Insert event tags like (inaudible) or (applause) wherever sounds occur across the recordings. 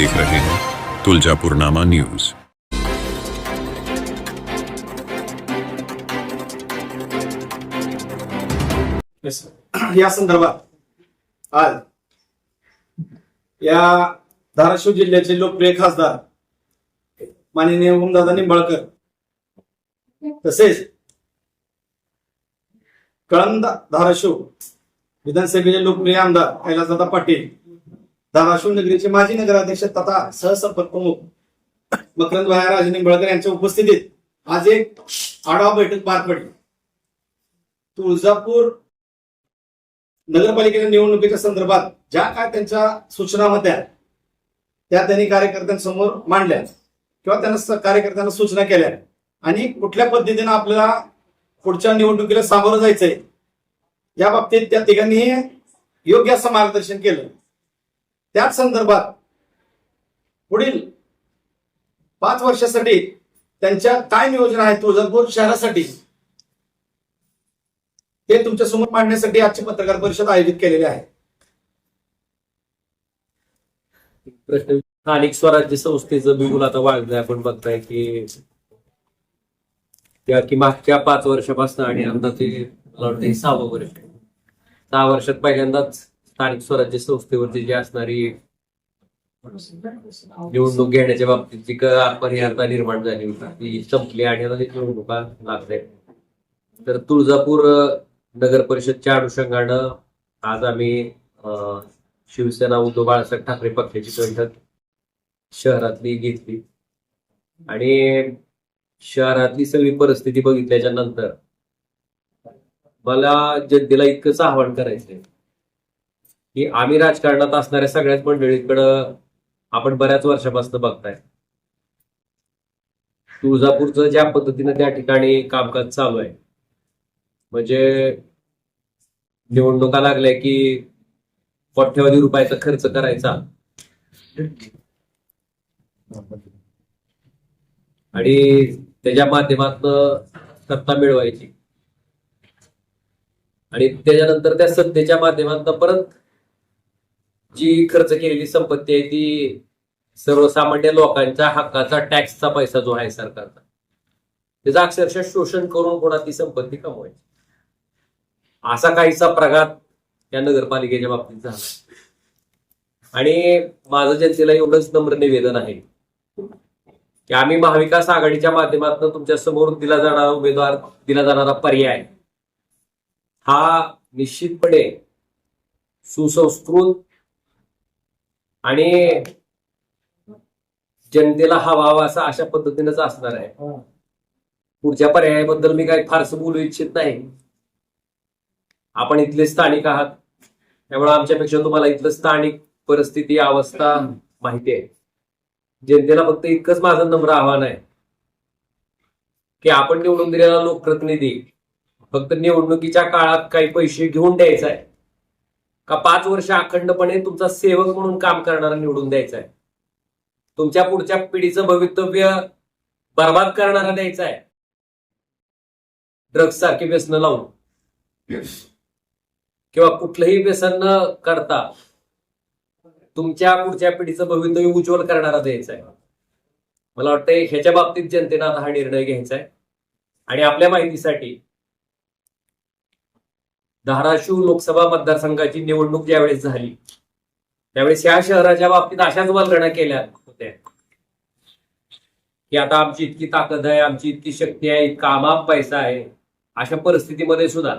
देख रहे हैं। तुलजापुरनामा न्यूज। या संदर्भात आज या धाराशिव जिल्ह्याचे लोकप्रिय खासदार माननीय ओमदादा निंबाळकर तसेच कळंदा धाराशिव विधानसभेचे लोकप्रिय आमदार कैलासदादा पाटील धाराशिव नगरीचे माजी नगराध्यक्ष तथा सहसंपर्क प्रमुख मकरंद भाया राजे बळकर यांच्या उपस्थितीत आज एक आढावा बैठक पार पडली. तुळजापूर नगरपालिकेच्या निवडणुकीच्या संदर्भात ज्या काय त्यांच्या सूचना होत्या त्या त्यांनी कार्यकर्त्यांसमोर मांडल्या किंवा त्यांना कार्यकर्त्यांना सूचना केल्या. आणि कुठल्या पद्धतीनं आपल्याला पुढच्या निवडणुकीला सामोरं जायचंय या बाबतीत त्या तिघांनी योग्य असं मार्गदर्शन केलं. त्याच संदर्भात पुढील पाच वर्षासाठी त्यांच्या काय नियोजन आहे तुळजापूर शहरासाठी? ते तुमच्यासमोर मांडण्यासाठी आजची पत्रकार परिषद आयोजित केलेली आहे. प्रश्न स्थानिक स्वराज्य संस्थेचं बिगुल आता वाढलंय. आपण बघताय की त्या की मागच्या पाच वर्षापासून आणि अंदाजे मला वाटतं सहावं वर्ष. सहा वर्षात पहिल्यांदाच स्थानिक स्वराज्य संस्थेवरती जी असणारी निवडणूक घेण्याच्या बाबतीत जी अपरिहार्यता निर्माण झाली होती ती संपली आणि आता तिथे निवडणुका लागल्या तर तुळजापूर नगर परिषदच्या अनुषंगानं आज आम्ही शिवसेना उद्धव बाळासाहेब ठाकरे पक्षाची बैठक शहरातली घेतली. आणि शहरातली सगळी परिस्थिती बघितल्याच्या नंतर मला जनतेला इतकंच आवाहन करायचंय की आम्ही राजकारणात असणाऱ्या सगळ्याच मंडळीकडं आपण बऱ्याच वर्षापासून बघताय. तुळजापूरचं ज्या पद्धतीनं त्या ठिकाणी कामकाज चालू आहे म्हणजे निवडणुका लागल्या की कोट्यवधी रुपयाचा खर्च करायचा. आणि त्याच्या माध्यमातन सत्ता मिळवायची. आणि त्याच्यानंतर त्या सत्तेच्या माध्यमातून परत जी खर्च केलेली संपत्ती आहे ती सर्वसामान्य लोकांच्या हक्काचा टॅक्सचा पैसा जो आहे सरकारचा. त्याचा अक्षरशः शोषण करून कोणा ती संपत्ती कमवायची. असा काहीसा प्रघात या नगरपालिकेच्या बाबतीत झाला. आणि माझं जनतेला एवढंच नम्र निवेदन आहे की आम्ही महाविकास आघाडीच्या माध्यमातून तुमच्यासमोर दिला जाणारा उमेदवार दिला जाणारा पर्याय हा निश्चितपणे सुसंस्कृत आणि जनतेला हवा हवा असा अशा पद्धतीनेच असणार आहे. पुढच्या पर्यायाबद्दल मी काही फारसं बोलू इच्छित नाही. आपण इथले स्थानिक आहात. त्यामुळे आमच्यापेक्षा तुम्हाला इथलं स्थानिक परिस्थिती अवस्था माहिती आहे. जनतेला फक्त इतकंच माझं नम्र आव्हान आहे. की आपण निवडून दिलेला लोकप्रतिनिधी फक्त निवडणुकीच्या काळात काही पैसे घेऊन द्यायचा आहे. का पाच वर्ष अखंडपणे तुमचा सेवक म्हणून काम करणारा निवडून द्यायचा आहे तुमच्या पुढच्या पिढीचं भवितव्य बर्बाद करणारा द्यायचा आहे ड्रग्ज सारखे व्यसन लावून. किंवा कुठलंही व्यसन न करता तुमच्या पुढच्या पिढीचं भवितव्य उज्ज्वल करणारा द्यायचा आहे मला वाटतं ह्याच्या बाबतीत जनतेनं आता हा निर्णय घ्यायचा आहे आणि आपल्या माहितीसाठी धाराशिव लोकसभा मतदारसंघाची निवडणूक ज्यावेळेस झाली त्यावेळेस या शहराच्या बाबतीत अशाच वल्गणा केल्या होत्या. की आता आमची इतकी ताकद आहे आमची इतकी शक्ती आहे इतका आमाप पैसा आहे अशा परिस्थितीमध्ये सुद्धा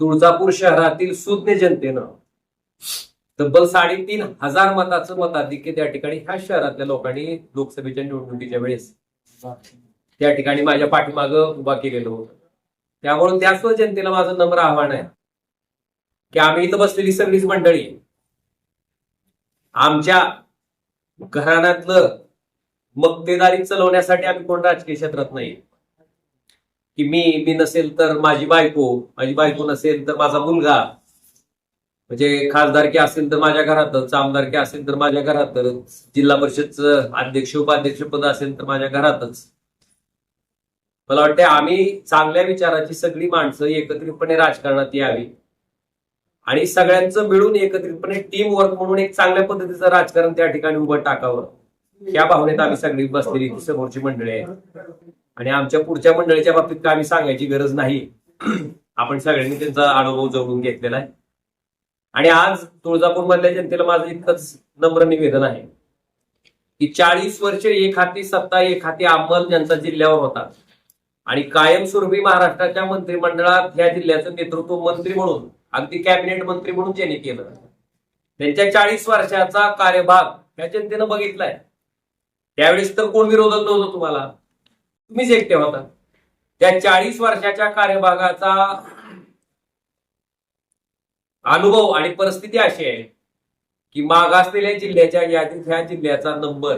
तुळजापूर शहरातील सुज्ञ जनतेनं तब्बल साडेतीन हजार मताचं मताधिक्य त्या ठिकाणी ह्या शहरातल्या लोकांनी लोकसभेच्या निवडणुकीच्या वेळेस त्या ठिकाणी माझ्या पाठीमागं उभा केलेलं होतं. त्यामुळे त्याच जनतेला माझं नम्र आव्हान आहे. की आम्ही इथं बसलेली सगळीच मंडळी आमच्या घराण्यातलं मक्तेदारी चलवण्यासाठी आम्ही कोण राजकीय क्षेत्रात नाही. की मी मी नसेल तर माझी बायको माझी बायको नसेल तर माझा मुलगा. म्हणजे खासदारकी असेल तर माझ्या घरातच आमदारकी असेल तर माझ्या घरातच जिल्हा परिषदचं अध्यक्ष उपाध्यक्ष पद असेल तर माझ्या घरातच. मला वाटते आम्ही चांगल्या विचाराची सगळी माणसं एकत्रितपणे राजकारणात यावी. आणि सगळ्यांचं मिळून एकत्रितपणे टीम वर्क म्हणून एक चांगल्या पद्धतीचं राजकारण त्या ठिकाणी उभं टाकावं. या भावनेत आम्ही सगळी बसलेली समोरची मंडळी आहे. आणि आमच्या पुढच्या मंडळीच्या बाबतीत काय आम्ही सांगायची गरज नाही. (clears throat) आपण सगळ्यांनी त्यांचा अनुभव जवळून घेतलेला आहे. आणि आज तुळजापूर मधल्या जनतेला माझं इतकंच नम्र निवेदन आहे की चाळीस वर्ष एक हाती सत्ता एक हाती अंमल ज्यांचा जिल्ह्यावर होता. आणि कायमस्वरूपी महाराष्ट्राच्या मंत्रिमंडळात या जिल्ह्याचं नेतृत्व मंत्री म्हणून अगदी कॅबिनेट मंत्री म्हणून ज्यांनी केलं. त्यांच्या चाळीस वर्षाचा कार्यभाग या जनतेनं बघितलाय. त्यावेळेस तर कोण विरोधक नव्हतं तुम्हाला? तुम्हीच एकटे होता. त्या चाळीस वर्षाच्या कार्यभागाचा अनुभव आणि परिस्थिती अशी आहे की मागासलेल्या जिल्ह्याच्या यादीत ह्या जिल्ह्याचा नंबर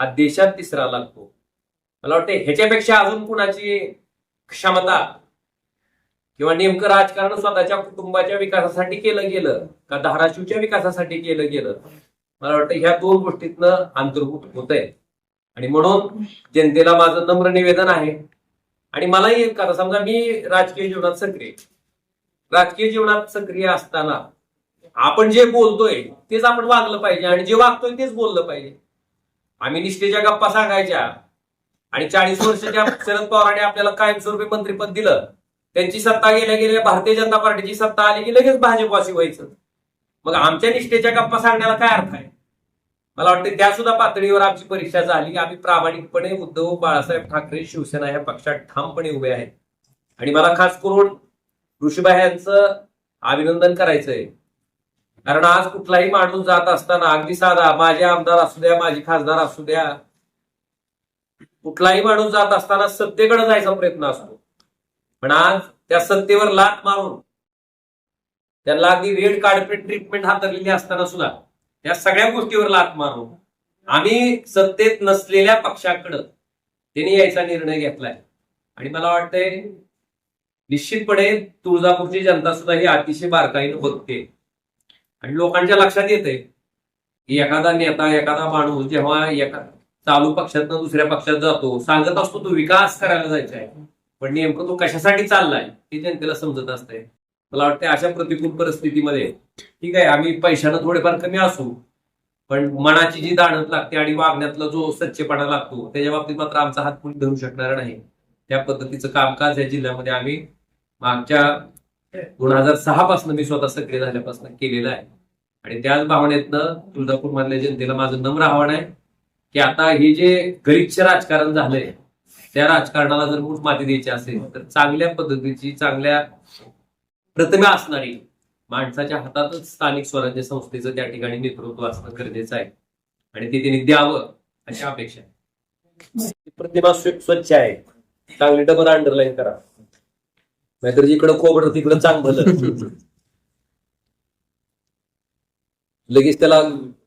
हा देशात तिसरा लागतो. मला वाटतं ह्याच्यापेक्षा अजून कुणाची क्षमता किंवा नेमकं राजकारण स्वतःच्या कुटुंबाच्या विकासासाठी केलं गेलं का धाराशिवच्या विकासासाठी केलं गेलं? मला वाटतं ह्या दोन गोष्टीतनं अंतर्भूत होत आहे आणि म्हणून जनतेला माझं नम्र निवेदन आहे. आणि मलाही एक करा समजा मी राजकीय जीवनात सक्रिय राजकीय जीवनात सक्रिय असताना आपण जे बोलतोय तेच आपण वागलं पाहिजे आणि जे वागतोय तेच बोललं पाहिजे. आम्ही निष्ठेच्या गप्पा सांगायच्या. आणि चाळीस वर्षाच्या शरद पवारांनी आपल्याला कायमस्वरूपी मंत्रीपद दिलं. त्यांची सत्ता गेल्या गेल्या भारतीय जनता पार्टीची सत्ता आली की लगेच भाजपवासी व्हायचं. मग आमच्या निष्ठेच्या गप्पा सांगण्याला काय अर्थ आहे? मला वाटतं त्या सुद्धा पातळीवर आमची परीक्षा झाली आम्ही प्रामाणिकपणे उद्धव बाळासाहेब ठाकरे शिवसेना या पक्षात ठामपणे उभे आहेत. आणि मला खास करून ऋषीबाई यांचं अभिनंदन करायचंय. कारण आज कुठलाही माणूस जात असताना अगदी साधा माझे आमदार असू द्या माझे खासदार असू द्या कुठलाही माणूस जात असताना सत्तेकडे जायचा प्रयत्न असतो. पण आज त्या सत्तेवर लात मारून त्यांना अगदी रेड कार्पेट ट्रीटमेंट हातरलेली असताना सुद्धा त्या सगळ्या गोष्टीवर लात मारून आम्ही सत्तेत नसलेल्या पक्षाकडं त्यांनी यायचा निर्णय घेतलाय. आणि मला वाटतंय निश्चितपणे तुळजापूरची जनता सुद्धा ही अतिशय बारकाईनं बघते. आणि लोकांच्या लक्षात येते की एखादा नेता एखादा माणूस जेव्हा एखादा चालू पक्षातनं दुसऱ्या पक्षात जातो. सांगत असतो तो विकास करायला जायचा आहे पण नेमकं तो कशासाठी चाललाय हे जनतेला समजत असतंय. मला वाटतं अशा प्रतिकूल परिस्थितीमध्ये ठीक आहे आम्ही पैशानं थोडेफार कमी असू पण मनाची जी दाणत लागते आणि वागण्यातला जो सच्चेपणा लागतो त्याच्या बाबतीत मात्र आमचा हात कोणी धरू शकणार नाही. त्या पद्धतीचं कामकाज या जिल्ह्यामध्ये आम्ही मागच्या दोन हजार सहा पासून मी स्वतः सक्रिय झाल्यापासून केलेलं आहे. आणि त्याच भावनेतनं तुळजापूर मधल्या जनतेला माझं नम्र आव्हान आहे. की आता हे जे गरीबचे राजकारण झालंय त्या राजकारणाला जर मूठ माती द्यायची असेल तर चांगल्या पद्धतीची चांगल्या प्रतिमा असणारी माणसाच्या हातातच स्थानिक स्वराज्य संस्थेचं त्या ठिकाणी नेतृत्व असणं गरजेचं आहे. आणि ते त्यांनी द्यावं अशी अपेक्षा आहे. प्रतिमा स्व- स्वच्छ आहे. चांगली डबल अंडरलाईन करा. नाहीतर जिकडं खोबरं तिकडं चांगलं. लगेच त्याला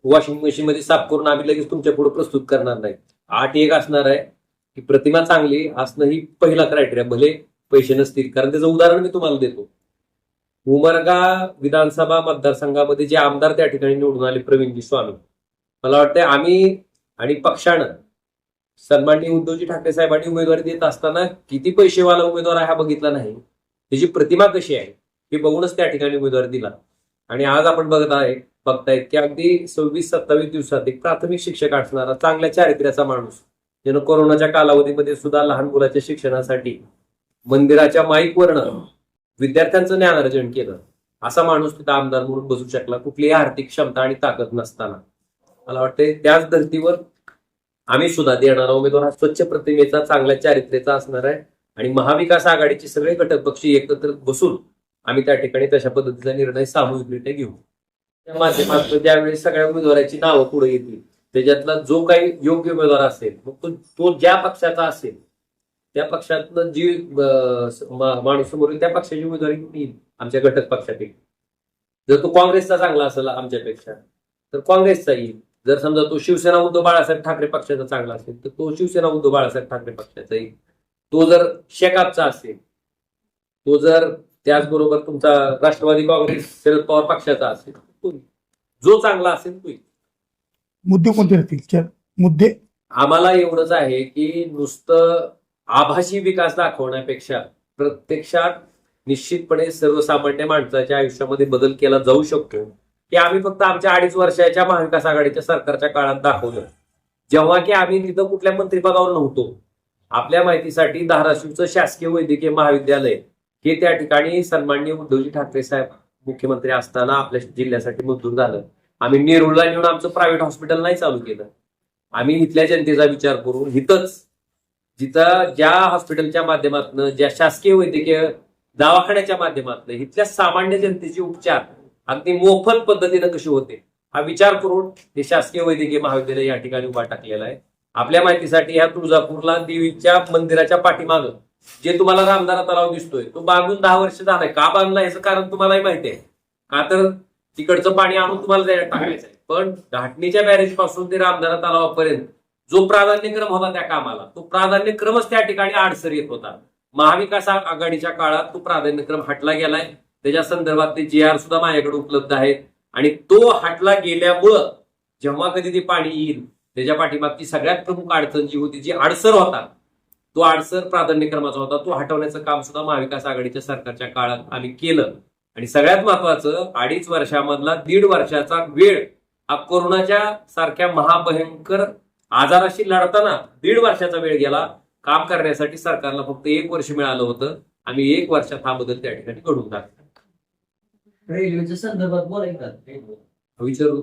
वॉशिंग मशीन मध्ये साफ करून आम्ही लगेच तुमच्यापुढे प्रस्तुत करणार नाही. आठ एक असणार आहे की प्रतिमा चांगली असणं ही पहिला क्रायटेरिया भले पैसे नसतील. कारण त्याचं उदाहरण मी तुम्हाला देतो. उमरगा विधानसभा मतदारसंघामध्ये जे आमदार त्या ठिकाणी निवडून आले प्रवीणजी स्वामी. मला वाटतंय आम्ही आणि पक्षानं सन्माननीय उद्धवजी ठाकरे साहेबांनी उमेदवारी देत असताना किती पैसेवाला उमेदवार आहे हा बघितला नाही. त्याची प्रतिमा कशी आहे हे बघूनच त्या ठिकाणी उमेदवार दिला. आणि आज आपण बघत आहे बघतायत की अगदी सव्वीस सत्तावीस दिवसात एक प्राथमिक शिक्षक असणारा चांगल्या चारित्र्याचा माणूस ज्यानं कोरोनाच्या कालावधीमध्ये सुद्धा लहान मुलाच्या शिक्षणासाठी मंदिराच्या माईकवरनं विद्यार्थ्यांचं ज्ञानार्जन केलं. असा माणूस तिथं आमदार म्हणून बसू शकला कुठलीही आर्थिक क्षमता आणि ताकद नसताना. मला वाटते त्याच धर्तीवर आम्ही सुद्धा देणारा उमेदवार हा स्वच्छ प्रतिमेचा चांगल्या चारित्र्याचा असणार आहे. आणि महाविकास आघाडीचे सगळे घटक पक्षी एकत्र बसून आम्ही त्या ठिकाणी तशा पद्धतीचा निर्णय सामूहिकरित्या घेऊ. त्या माध्यमातून ज्यावेळी सगळ्या उमेदवाराची नावं पुढे येतील त्याच्यातला जो काही योग्य उमेदवार असेल मग तो तो ज्या पक्षाचा असेल त्या पक्षातनं जी माणूस समोर येईल, त्या पक्षाची उमेदवारी येईल आमच्या घटक पक्षापैकी. जर तो काँग्रेसचा चांगला असेल आमच्यापेक्षा तर काँग्रेसचा येईल. जर समजा तो शिवसेना उद्धव बाळासाहेब ठाकरे पक्षाचा चांगला असेल तर तो शिवसेना उद्धव बाळासाहेब ठाकरे पक्षाचा येईल. तो जर शेकापचा असेल तो जर त्याचबरोबर तुमचा राष्ट्रवादी काँग्रेस शरद पवार पक्षाचा असेल तो. जो चांगला असेल तो. मुद्दे कोणते राहतील? मुद्दे. आम्हाला एवढंच आहे की नुसतं आभासी विकास दाखवण्यापेक्षा प्रत्यक्षात निश्चितपणे सर्वसामान्य माणसाच्या आयुष्यामध्ये बदल केला जाऊ शकतो. की आम्ही फक्त आमच्या अडीच वर्षाच्या महाविकास आघाडीच्या सरकारच्या काळात दाखवलं. जेव्हा की आम्ही तिथं कुठल्या मंत्रिपदावर नव्हतो. आपल्या माहितीसाठी धाराशिवचं शासकीय वैद्यकीय महाविद्यालय हे त्या ठिकाणी सन्माननीय उद्धवजी ठाकरे साहेब मुख्यमंत्री असताना आपल्या जिल्ह्यासाठी मंजूर झालं. आम्ही नेरूळला नेऊन आमचं प्रायव्हेट हॉस्पिटल नाही चालू केलं. आम्ही इथल्या जनतेचा विचार करून इथंच जिथं ज्या हॉस्पिटलच्या माध्यमातून ज्या शासकीय वैद्यकीय दवाखान्याच्या माध्यमातून इथल्या सामान्य जनतेचे उपचार अगदी मोफत पद्धतीनं कसे होते हा विचार करून हे शासकीय वैद्यकीय महाविद्यालय या ठिकाणी उभा टाकलेला आहे. आपल्या माहितीसाठी ह्या तुळजापूरला देवीच्या मंदिराच्या पाठीमागं जे तुम्हाला रामदारा तलाव दिसतोय तो बांधून दहा वर्ष झालाय. का बांधला? याचं कारण तुम्हालाही माहिती आहे. का तर तिकडचं पाणी आणून तुम्हाला त्याच्यात टाकायचं आहे पण घाटणीच्या बॅरेजपासून ते रामदारा तलावापर्यंत जो प्राधान्यक्रम होता त्या कामाला तो प्राधान्यक्रमच त्या ठिकाणी आडसर येत होता. महाविकास आघाडीच्या काळात तो प्राधान्यक्रम हटला गेलाय. त्याच्या संदर्भात ते जे आर सुद्धा माझ्याकडे उपलब्ध आहेत. आणि तो हटला गेल्यामुळं जेव्हा कधी ते पाणी येईल त्याच्या पाठीमागची सगळ्यात प्रमुख अडचण जी होती जी अडसर होता तो अडसर प्राधान्यक्रमाचा होता. तो हटवण्याचं काम सुद्धा महाविकास आघाडीच्या सरकारच्या काळात आम्ही केलं. आणि सगळ्यात महत्वाचं अडीच वर्षामधला दीड वर्षाचा वेळ हा कोरोनाच्या सारख्या महाभयंकर आजाराशी लढताना दीड वर्षाचा वेळ गेला. काम करण्यासाठी सरकारला फक्त एक वर्ष मिळालं होतं. आम्ही एक वर्षात हा बदल त्या ठिकाणी घडून टाकला. रेल्वेच्या संदर्भात बोलायचं विचारू.